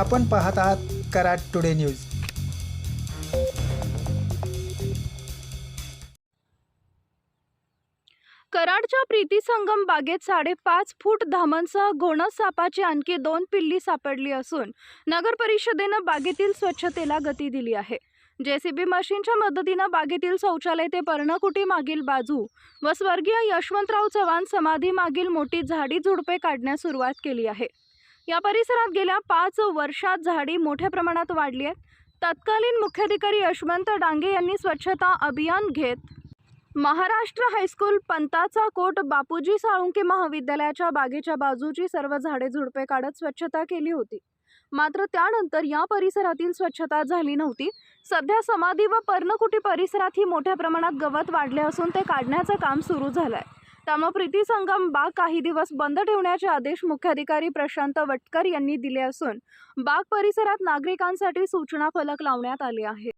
आपण पाहत आहात कराड टुडे न्यूज. कराडच्या प्रीती संगम बागेत साडेपाच फूट धामांसह घोणस सापाची आणखी दोन पिल्ली सापडली असून नगर परिषदेनं बागेतील स्वच्छतेला गती दिली आहे. जेसीबी मशीनच्या मदतीनं बागेतील शौचालय ते पर्णकुटी मागील बाजू व स्वर्गीय यशवंतराव चव्हाण समाधी मागील मोठी झाडी झुडपे काढण्यास सुरुवात केली आहे. या परिसरात गेल्या पाच वर्षात झाडी मोठ्या प्रमाणात वाढली आहे. तत्कालीन मुख्याधिकारी यशवंत डांगे यांनी स्वच्छता अभियान घेत महाराष्ट्र हायस्कूल पंताचा कोट बापूजी साळुंके महाविद्यालयाच्या बागेच्या बाजूची सर्व झाडे झुडपे काढत स्वच्छता केली होती. मात्र त्यानंतर या परिसरातील स्वच्छता झाली नव्हती. सध्या समाधी व पर्णकुटी परिसरात ही मोठ्या प्रमाणात गवत वाढले असून ते काढण्याचं काम सुरू झालं आहे त्यामुळे प्रीती संगम बाग काही दिवस बंद ठेवण्याचे आदेश मुख्याधिकारी प्रशांत वटकर यांनी दिले असून बाग परिसरात नागरिकांसाठी सूचना फलक लावण्यात आले आहेत.